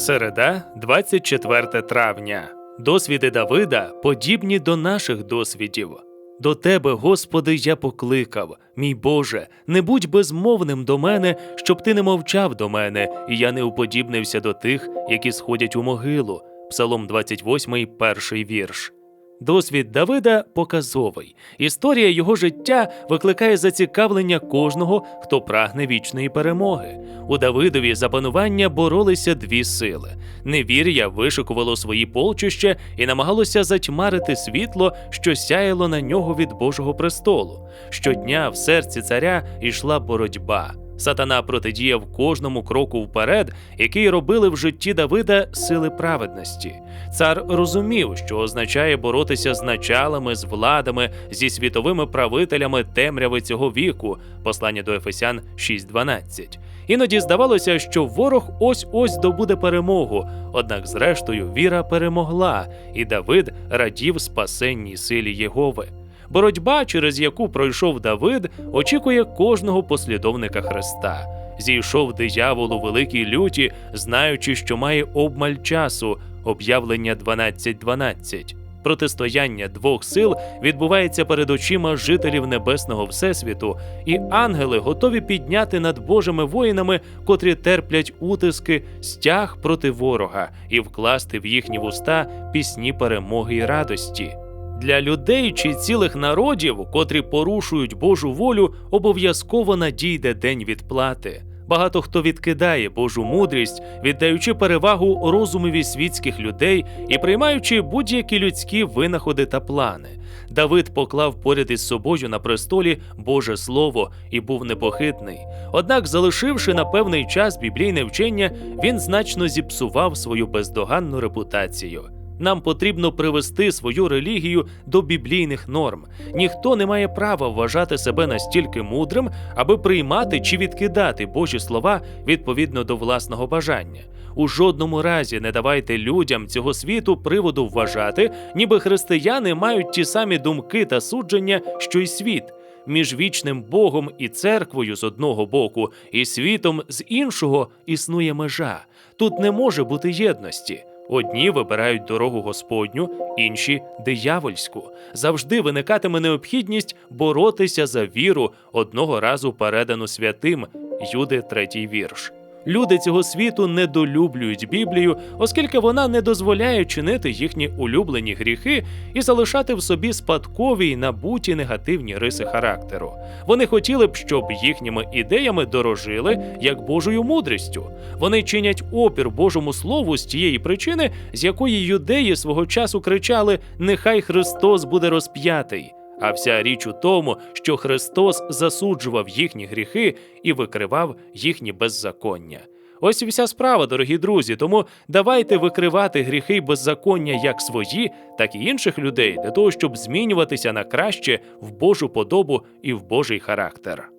Середа, 24 травня. Досвіди Давида подібні до наших досвідів. До тебе, Господи, я покликав, мій Боже, не будь безмовним до мене, щоб ти не мовчав до мене, і я не уподібнився до тих, які сходять у могилу. Псалом 28, перший вірш. Досвід Давида показовий. Історія його життя викликає зацікавлення кожного, хто прагне вічної перемоги. У Давидові за панування боролися дві сили. Невір'я вишикувало свої полчища і намагалося затьмарити світло, що сяяло на нього від Божого престолу. Щодня в серці царя йшла боротьба. Сатана протидіяв кожному кроку вперед, який робили в житті Давида сили праведності. Цар розумів, що означає боротися з началами, з владами, зі світовими правителями темряви цього віку. Послання до Ефесян 6.12. Іноді здавалося, що ворог ось ось добуде перемогу. Однак, зрештою, віра перемогла, і Давид радів спасенній силі Єгови. Боротьба, через яку пройшов Давид, очікує кожного послідовника Христа. Зійшов диявол у великій люті, знаючи, що має обмаль часу, об'явлення 12.12. Протистояння двох сил відбувається перед очима жителів небесного всесвіту, і ангели готові підняти над Божими воїнами, котрі терплять утиски, стяг проти ворога, і вкласти в їхні вуста пісні перемоги й радості. Для людей чи цілих народів, котрі порушують Божу волю, обов'язково надійде день відплати. Багато хто відкидає Божу мудрість, віддаючи перевагу розумові світських людей і приймаючи будь-які людські винаходи та плани. Давид поклав поряд із собою на престолі Боже Слово і був непохитний. Однак, залишивши на певний час біблійне вчення, він значно зіпсував свою бездоганну репутацію. Нам потрібно привести свою релігію до біблійних норм. Ніхто не має права вважати себе настільки мудрим, аби приймати чи відкидати Божі слова відповідно до власного бажання. У жодному разі не давайте людям цього світу приводу вважати, ніби християни мають ті самі думки та судження, що й світ. Між вічним Богом і церквою з одного боку, і світом з іншого існує межа. Тут не може бути єдності. Одні вибирають дорогу Господню, інші диявольську. Завжди виникатиме необхідність боротися за віру, одного разу передану святим. Юди, третій вірш. Люди цього світу недолюблюють Біблію, оскільки вона не дозволяє чинити їхні улюблені гріхи і залишати в собі спадкові й набуті негативні риси характеру. Вони хотіли б, щоб їхніми ідеями дорожили як Божою мудрістю. Вони чинять опір Божому Слову з тієї причини, з якої юдеї свого часу кричали: Нехай Христос буде розп'ятий. А вся річ у тому, що Христос засуджував їхні гріхи і викривав їхні беззаконня. Ось і вся справа, дорогі друзі. Тому давайте викривати гріхи й беззаконня як свої, так і інших людей, для того, щоб змінюватися на краще в Божу подобу і в Божий характер.